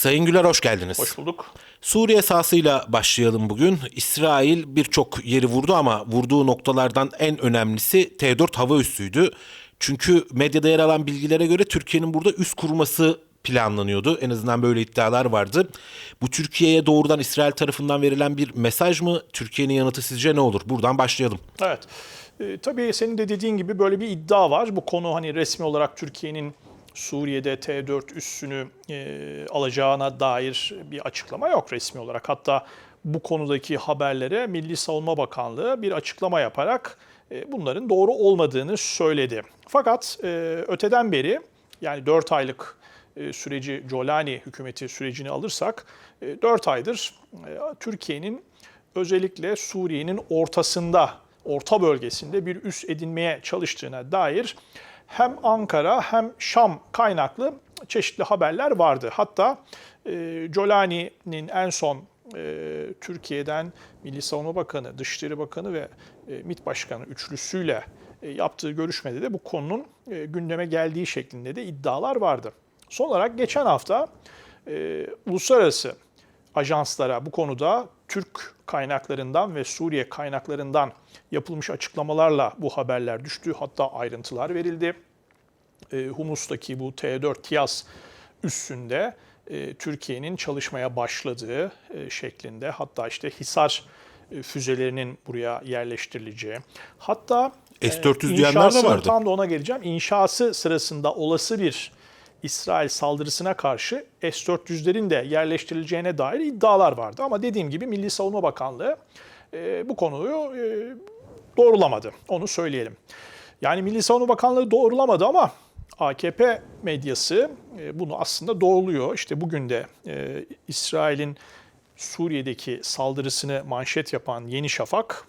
Sayın Güler hoş geldiniz. Hoş bulduk. Suriye sahasıyla başlayalım bugün. İsrail birçok yeri vurdu ama vurduğu noktalardan en önemlisi T-4 hava üssüydü. Çünkü medyada yer alan bilgilere göre Türkiye'nin burada üs kurması planlanıyordu. En azından böyle iddialar vardı. Bu Türkiye'ye doğrudan İsrail tarafından verilen bir mesaj mı? Türkiye'nin yanıtı sizce ne olur? Buradan başlayalım. Evet. E, tabii senin de dediğin gibi böyle bir iddia var. Bu konu hani resmi olarak Türkiye'nin Suriye'de T-4 üssünü e, alacağına dair bir açıklama yok resmi olarak. Hatta bu konudaki haberlere Milli Savunma Bakanlığı bir açıklama yaparak e, bunların doğru olmadığını söyledi. Fakat e, öteden beri yani 4 aylık e, süreci Jolani hükümeti sürecini alırsak 4 aydır e, Türkiye'nin özellikle Suriye'nin ortasında, orta bölgesinde bir üs edinmeye çalıştığına dair hem Ankara hem Şam kaynaklı çeşitli haberler vardı. Hatta e, Jolani'nin en son e, Türkiye'den Milli Savunma Bakanı, Dışişleri Bakanı ve e, MİT Başkanı üçlüsüyle e, yaptığı görüşmede de bu konunun e, gündeme geldiği şeklinde de iddialar vardı. Son olarak geçen hafta e, uluslararası ajanslara bu konuda Türk kaynaklarından ve Suriye kaynaklarından yapılmış açıklamalarla bu haberler düştü. Hatta ayrıntılar verildi. E, Humus'taki bu T4 TİAS üssünde e, Türkiye'nin çalışmaya başladığı e, şeklinde hatta işte Hisar e, füzelerinin buraya yerleştirileceği. Hatta S-400 diyenler de vardı. Tam da ona geleceğim. İnşası sırasında olası bir İsrail saldırısına karşı S-400'lerin de yerleştirileceğine dair iddialar vardı. Ama dediğim gibi Milli Savunma Bakanlığı e, bu konuyu e, doğrulamadı. Onu söyleyelim. Yani Milli Savunma Bakanlığı doğrulamadı ama AKP medyası e, bunu aslında doğruluyor. İşte bugün de e, İsrail'in Suriye'deki saldırısını manşet yapan Yeni Şafak,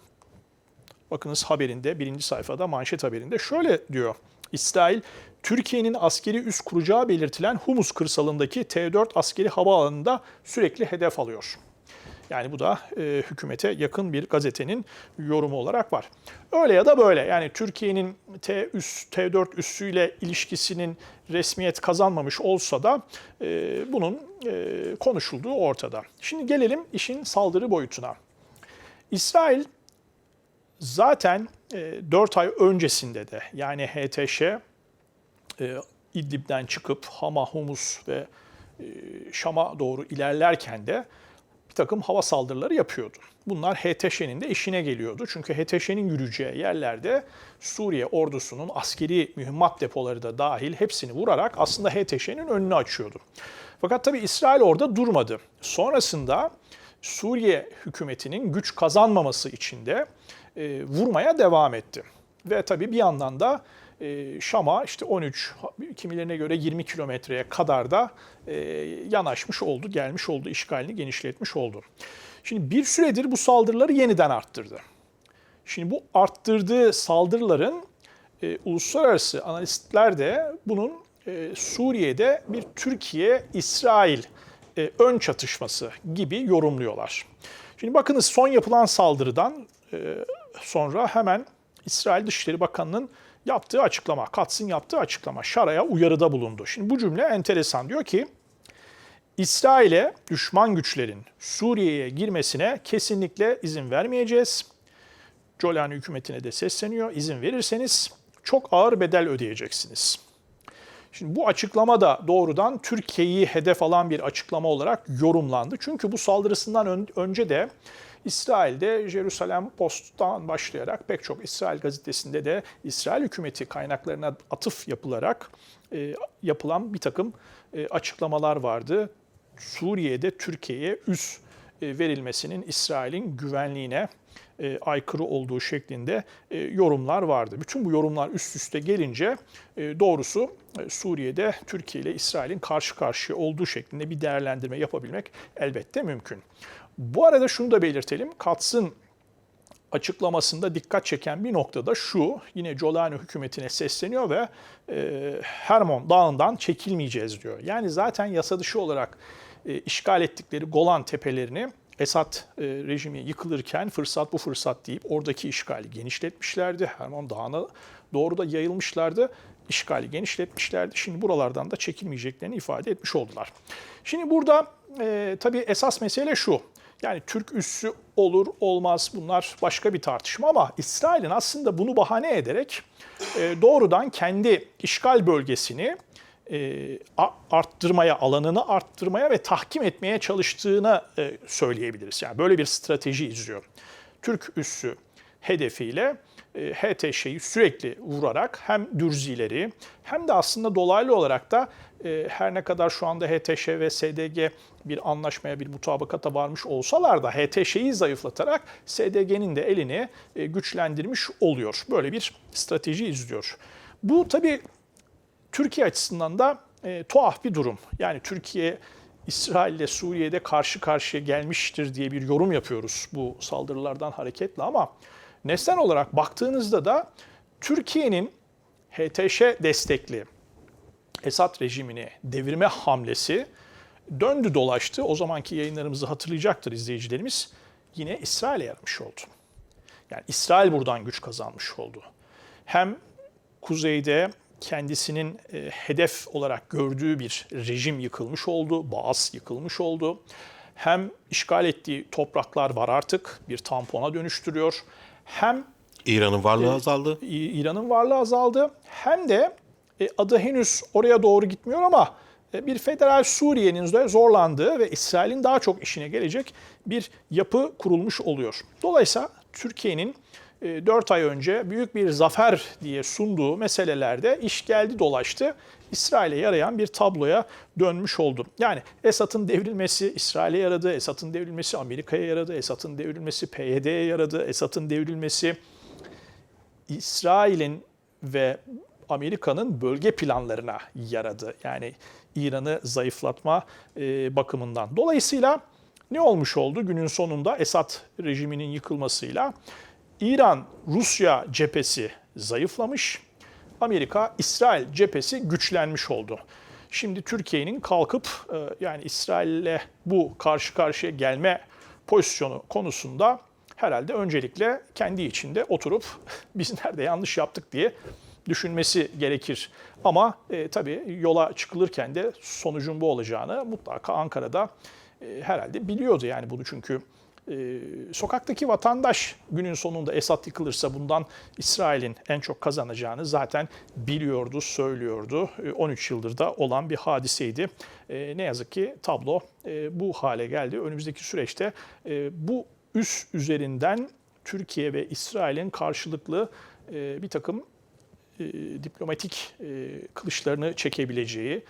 bakınız haberinde, birinci sayfada manşet haberinde şöyle diyor. İsrail, Türkiye'nin askeri üs kuracağı belirtilen Humus kırsalındaki T-4 askeri havaalanında sürekli hedef alıyor. Yani bu da e, hükümete yakın bir gazetenin yorumu olarak var. Öyle ya da böyle yani Türkiye'nin T üs, T4 üssüyle ilişkisinin resmiyet kazanmamış olsa da e, bunun e, konuşulduğu ortada. Şimdi gelelim işin saldırı boyutuna. İsrail zaten e, 4 ay öncesinde de yani HTŞ e, İdlib'den çıkıp Hama, Humus ve e, Şam'a doğru ilerlerken de bir takım hava saldırıları yapıyordu. Bunlar HTŞ'nin de işine geliyordu. Çünkü HTŞ'nin yürüyeceği yerlerde Suriye ordusunun askeri mühimmat depoları da dahil hepsini vurarak aslında HTŞ'nin önünü açıyordu. Fakat tabii İsrail orada durmadı. Sonrasında Suriye hükümetinin güç kazanmaması için de e, vurmaya devam etti. Ve tabii bir yandan da Şam'a işte 13, kimilerine göre 20 kilometreye kadar da e, yanaşmış oldu, gelmiş oldu, işgalini genişletmiş oldu. Şimdi bir süredir bu saldırıları yeniden arttırdı. Şimdi bu arttırdığı saldırıların e, uluslararası analistler de bunun e, Suriye'de bir Türkiye-İsrail e, ön çatışması gibi yorumluyorlar. Şimdi bakınız son yapılan saldırıdan e, sonra hemen İsrail Dışişleri Bakanı'nın yaptığı açıklama, Katz'in yaptığı açıklama, Şara'ya uyarıda bulundu. Şimdi bu cümle enteresan. Diyor ki, İsrail'e düşman güçlerin Suriye'ye girmesine kesinlikle izin vermeyeceğiz. Jolani hükümetine de sesleniyor. İzin verirseniz çok ağır bedel ödeyeceksiniz. Şimdi bu açıklama da doğrudan Türkiye'yi hedef alan bir açıklama olarak yorumlandı. Çünkü bu saldırısından önce de İsrail'de Jerusalem Post'tan başlayarak pek çok İsrail gazetesinde de İsrail hükümeti kaynaklarına atıf yapılarak e, yapılan bir takım e, açıklamalar vardı. Suriye'de Türkiye'ye üs e, verilmesinin İsrail'in güvenliğine e, aykırı olduğu şeklinde e, yorumlar vardı. Bütün bu yorumlar üst üste gelince e, doğrusu e, Suriye'de Türkiye ile İsrail'in karşı karşıya olduğu şeklinde bir değerlendirme yapabilmek elbette mümkün. Bu arada şunu da belirtelim. Katz'ın açıklamasında dikkat çeken bir noktada şu, yine Jolani hükümetine sesleniyor ve e, Hermon dağından çekilmeyeceğiz diyor. Yani zaten yasa dışı olarak e, işgal ettikleri Golan tepelerini Esad e, rejimi yıkılırken fırsat bu fırsat deyip oradaki işgali genişletmişlerdi. Hermon Dağı'na doğru da yayılmışlardı. işgali genişletmişlerdi. Şimdi buralardan da çekilmeyeceklerini ifade etmiş oldular. Şimdi burada e, tabii esas mesele şu. Yani Türk üssü olur olmaz bunlar başka bir tartışma ama İsrail'in aslında bunu bahane ederek e, doğrudan kendi işgal bölgesini e, arttırmaya, alanını arttırmaya ve tahkim etmeye çalıştığını e, söyleyebiliriz. Yani böyle bir strateji izliyor. Türk üssü hedefiyle e, HTŞ'yi sürekli vurarak hem Dürzileri hem de aslında dolaylı olarak da e, her ne kadar şu anda HTŞ ve SDG bir anlaşmaya, bir mutabakata varmış olsalar da HTŞ'yi zayıflatarak SDG'nin de elini e, güçlendirmiş oluyor. Böyle bir strateji izliyor. Bu tabii Türkiye açısından da e, tuhaf bir durum. Yani Türkiye İsrail ile Suriye'de karşı karşıya gelmiştir diye bir yorum yapıyoruz bu saldırılardan hareketle ama nesnen olarak baktığınızda da Türkiye'nin HTŞ destekli Esad rejimini devirme hamlesi döndü dolaştı. O zamanki yayınlarımızı hatırlayacaktır izleyicilerimiz. Yine İsrail'e yaramış oldu. Yani İsrail buradan güç kazanmış oldu. Hem kuzeyde kendisinin e, hedef olarak gördüğü bir rejim yıkılmış oldu, Baas yıkılmış oldu. Hem işgal ettiği topraklar var artık, bir tampona dönüştürüyor. Hem İran'ın varlığı azaldı. İ- İran'ın varlığı azaldı. Hem de e, adı henüz oraya doğru gitmiyor ama e, bir federal Suriye'nin de zorlandığı ve İsrail'in daha çok işine gelecek bir yapı kurulmuş oluyor. Dolayısıyla Türkiye'nin 4 ay önce büyük bir zafer diye sunduğu meselelerde iş geldi dolaştı. İsrail'e yarayan bir tabloya dönmüş oldu. Yani Esad'ın devrilmesi İsrail'e yaradı, Esad'ın devrilmesi Amerika'ya yaradı, Esad'ın devrilmesi PYD'ye yaradı, Esad'ın devrilmesi İsrail'in ve Amerika'nın bölge planlarına yaradı. Yani İran'ı zayıflatma e, bakımından. Dolayısıyla ne olmuş oldu? Günün sonunda Esad rejiminin yıkılmasıyla İran-Rusya cephesi zayıflamış, Amerika-İsrail cephesi güçlenmiş oldu. Şimdi Türkiye'nin kalkıp e, yani İsrail'le bu karşı karşıya gelme pozisyonu konusunda herhalde öncelikle kendi içinde oturup biz nerede yanlış yaptık diye düşünmesi gerekir. Ama e, tabii yola çıkılırken de sonucun bu olacağını mutlaka Ankara'da e, herhalde biliyordu yani bunu çünkü e, sokaktaki vatandaş günün sonunda Esad yıkılırsa bundan İsrail'in en çok kazanacağını zaten biliyordu, söylüyordu. E, 13 yıldır da olan bir hadiseydi. E, ne yazık ki tablo e, bu hale geldi. Önümüzdeki süreçte e, bu üs üzerinden Türkiye ve İsrail'in karşılıklı e, bir takım diplomatik kılıçlarını çekebileceği,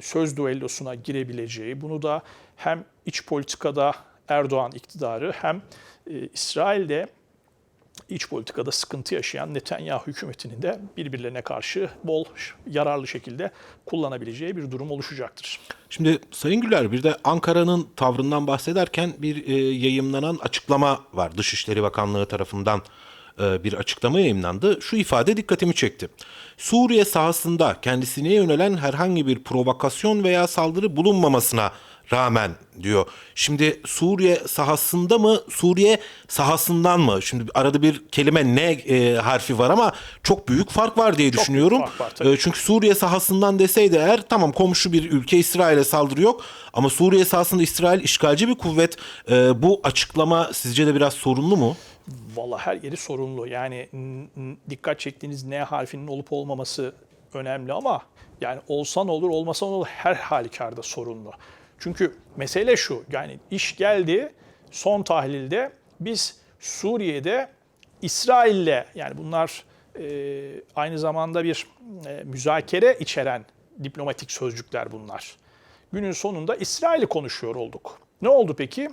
söz düellosuna girebileceği, bunu da hem iç politikada Erdoğan iktidarı hem e, İsrail'de iç politikada sıkıntı yaşayan Netanyahu hükümetinin de birbirlerine karşı bol yararlı şekilde kullanabileceği bir durum oluşacaktır. Şimdi Sayın Güler bir de Ankara'nın tavrından bahsederken bir e, yayımlanan açıklama var. Dışişleri Bakanlığı tarafından e, bir açıklama yayımlandı. Şu ifade dikkatimi çekti. Suriye sahasında kendisine yönelen herhangi bir provokasyon veya saldırı bulunmamasına rağmen diyor. Şimdi Suriye sahasında mı, Suriye sahasından mı? Şimdi arada bir kelime ne e, harfi var ama çok büyük fark var diye büyük düşünüyorum. fark var. E, çünkü Suriye sahasından deseydi eğer tamam komşu bir ülke İsrail'e saldırı yok ama Suriye sahasında İsrail işgalci bir kuvvet. E, bu açıklama sizce de biraz sorunlu mu? Valla her yeri sorunlu. Yani dikkat çektiğiniz N harfinin olup olmaması önemli ama yani olsan olur olmasan olur her halükarda sorunlu. Çünkü mesele şu yani iş geldi son tahlilde biz Suriye'de İsrail'le yani bunlar e, aynı zamanda bir e, müzakere içeren diplomatik sözcükler bunlar. Günün sonunda İsrail'i konuşuyor olduk. Ne oldu peki?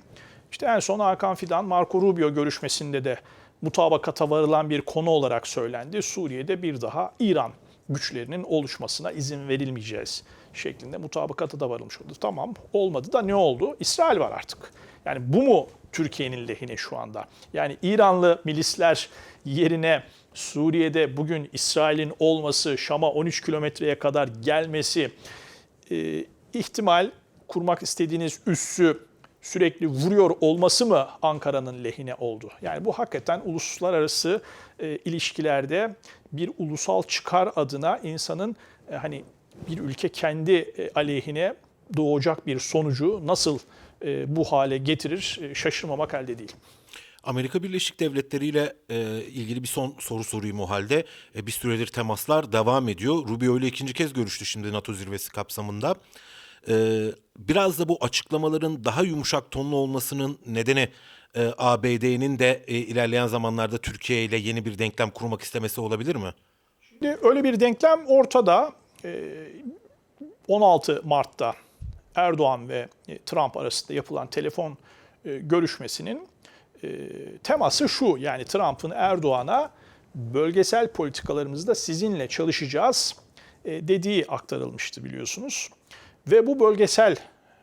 İşte en son Hakan Fidan, Marco Rubio görüşmesinde de mutabakata varılan bir konu olarak söylendi. Suriye'de bir daha İran güçlerinin oluşmasına izin verilmeyeceğiz şeklinde mutabakata da varılmış oldu. Tamam olmadı da ne oldu? İsrail var artık. Yani bu mu Türkiye'nin lehine şu anda? Yani İranlı milisler yerine Suriye'de bugün İsrail'in olması, Şam'a 13 kilometreye kadar gelmesi, e, ihtimal kurmak istediğiniz üssü sürekli vuruyor olması mı Ankara'nın lehine oldu? Yani bu hakikaten uluslararası e, ilişkilerde bir ulusal çıkar adına insanın e, hani bir ülke kendi e, aleyhine doğacak bir sonucu nasıl e, bu hale getirir şaşırmamak elde değil. Amerika Birleşik Devletleri ile e, ilgili bir son soru sorayım o halde. E, bir süredir temaslar devam ediyor. Rubio ile ikinci kez görüştü şimdi NATO zirvesi kapsamında. E, biraz da bu açıklamaların daha yumuşak tonlu olmasının nedeni e, ABD'nin de e, ilerleyen zamanlarda Türkiye ile yeni bir denklem kurmak istemesi olabilir mi? Şimdi öyle bir denklem ortada. Ee, 16 Mart'ta Erdoğan ve e, Trump arasında yapılan telefon e, görüşmesinin e, teması şu. Yani Trump'ın Erdoğan'a bölgesel politikalarımızda sizinle çalışacağız e, dediği aktarılmıştı biliyorsunuz. Ve bu bölgesel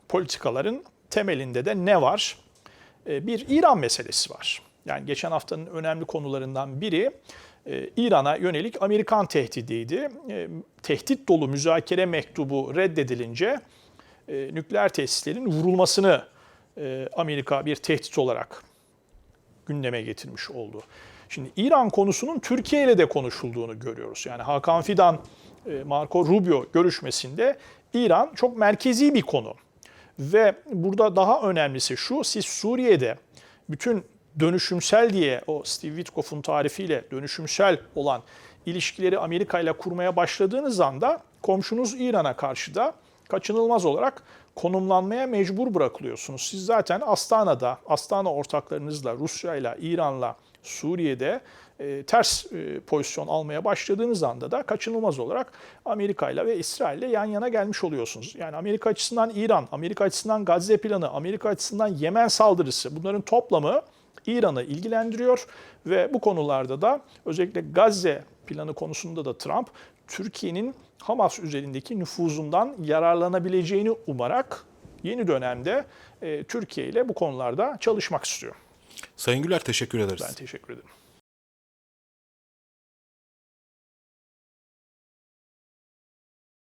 politikaların temelinde de ne var? E, bir İran meselesi var. Yani geçen haftanın önemli konularından biri e, İran'a yönelik Amerikan tehdidiydi. E, Tehdit dolu müzakere mektubu reddedilince nükleer tesislerin vurulmasını Amerika bir tehdit olarak gündeme getirmiş oldu. Şimdi İran konusunun Türkiye ile de konuşulduğunu görüyoruz. Yani Hakan Fidan, Marco Rubio görüşmesinde İran çok merkezi bir konu. Ve burada daha önemlisi şu, siz Suriye'de bütün dönüşümsel diye o Steve Witkoff'un tarifiyle dönüşümsel olan ilişkileri Amerika ile kurmaya başladığınız anda komşunuz İran'a karşı da kaçınılmaz olarak konumlanmaya mecbur bırakılıyorsunuz. Siz zaten Astana'da, Astana ortaklarınızla, Rusya ile, İran'la, Suriye'de e, ters e, pozisyon almaya başladığınız anda da kaçınılmaz olarak Amerika ile ve İsrail ile yan yana gelmiş oluyorsunuz. Yani Amerika açısından İran, Amerika açısından Gazze planı, Amerika açısından Yemen saldırısı bunların toplamı İran'ı ilgilendiriyor ve bu konularda da özellikle Gazze planı konusunda da Trump Türkiye'nin Hamas üzerindeki nüfuzundan yararlanabileceğini umarak yeni dönemde e, Türkiye ile bu konularda çalışmak istiyor. Sayın Güler teşekkür ederiz. Ben teşekkür ederim.